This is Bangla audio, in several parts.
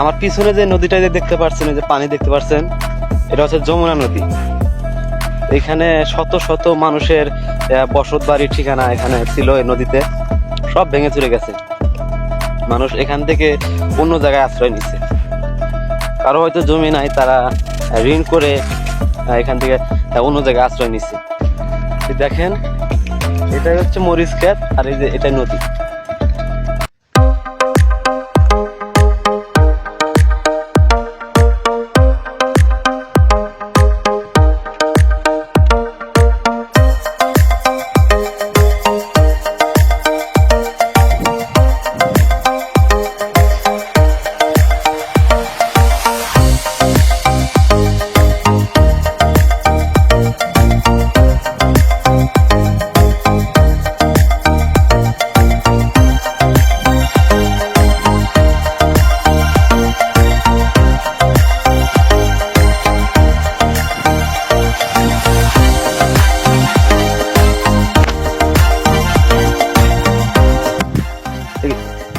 আমার পিছনে যে নদীটা যে দেখতে পাচ্ছেন যে পানি দেখতে পাচ্ছেন এটা হচ্ছে যমুনা নদী। এখানে শত শত মানুষের বসত বাড়ির ঠিকানা এখানে ছিল এই নদীতে। সব ভেঙে চলে গেছে। মানুষ এখান থেকে অন্য জায়গায় আশ্রয় নিচ্ছে কারও হয়তো জমি নাই, তারা ঋণ করে এখান থেকে অন্য জায়গায় আশ্রয় নিচ্ছে দেখেন, এটাই হচ্ছে মরিচ ক্ষেত, আর এই যে, এটাই নদী।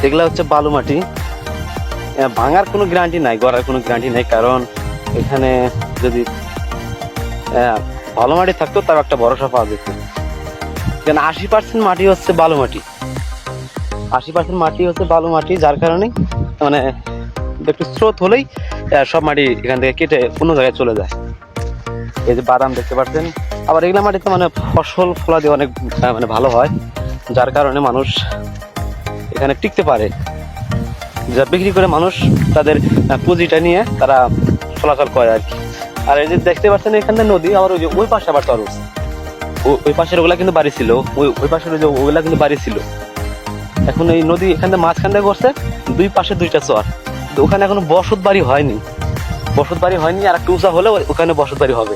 এগুলা হচ্ছে বালু মাটি ভাঙার কোনো গ্যারান্টি নাই, গড়ার কোনো গ্যারান্টি নাই, কারণ এখানে যদি ভালো মাটি থাকতো, তার একটা ভরসা পাওয়া যেত। কেন আশি পার্সেন্ট মাটি হচ্ছে বালু মাটি আশি পার্সেন্ট মাটি হচ্ছে বালু মাটি যার কারণে মানে একটু স্রোত হলেই সব মাটি এখান থেকে কেটে অন্য জায়গায় চলে যায়। এই যে বাদাম দেখতে পাচ্ছেন। আবার এগুলা মাটিতে মানে ফসল, ফলা দিয়ে অনেক মানে ভালো হয়। যার কারণে মানুষ এখানে টিকতে পারে। যা বিক্রি করে মানুষ, তাদের পুঁজিটা নিয়ে তারা চলাচল করে আর কি। আর এই যে দেখতে পাচ্ছেন এখানে নদী, আবার ওই যে ওই পাশে আবার তরস ওই পাশের ওগুলা কিন্তু বাড়ি ছিল। ওই ওই পাশের যে ওগুলা কিন্তু বাড়ি ছিল। এখন এই নদী এখানে মাঝখান দিয়ে করছে দুই পাশে দুইটা চর। তো ওখানে এখনও বসত বাড়ি হয়নি। বসত বাড়ি হয়নি, আর একটু উঁচা হলে ওখানে বসত বাড়ি হবে।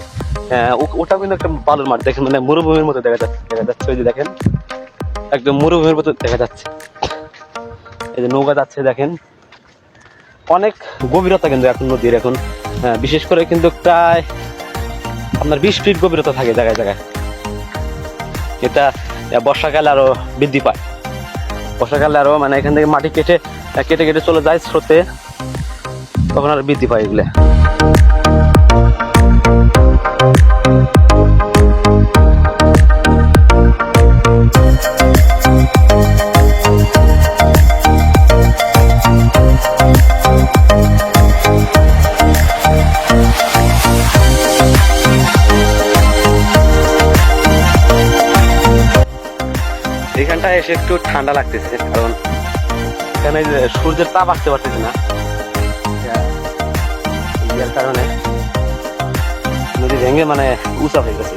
হ্যাঁ ওটাও কিন্তু একটা বালুর মাঠ। দেখেন মানে মরুভূমির মতো দেখা যাচ্ছে দেখা যাচ্ছে। ওই যে দেখেন, একদম মরুভূমির মতো দেখা যাচ্ছে। এই যে নৌকা যাচ্ছে দেখেন। অনেক গভীরতা কিন্তু এখন নদীর এখন। হ্যাঁ, বিশেষ করে কিন্তু প্রায় আপনার বিশ ফিট গভীরতা থাকে জায়গায় জায়গায়। এটা বর্ষাকালে আরও বৃদ্ধি পায়। বর্ষাকালে আরও মানে এখান থেকে মাটি কেটে কেটে কেটে চলে যায় স্রোতে। তখন আর বৃদ্ধি পায় এগুলা। এখানটায় এসে একটু ঠান্ডা লাগতেছে, কারণ এখানে সূর্যের তাপ আসতে পারতেছে না। কারণে নদী ভেঙে মানে উঁচা হয়ে গেছে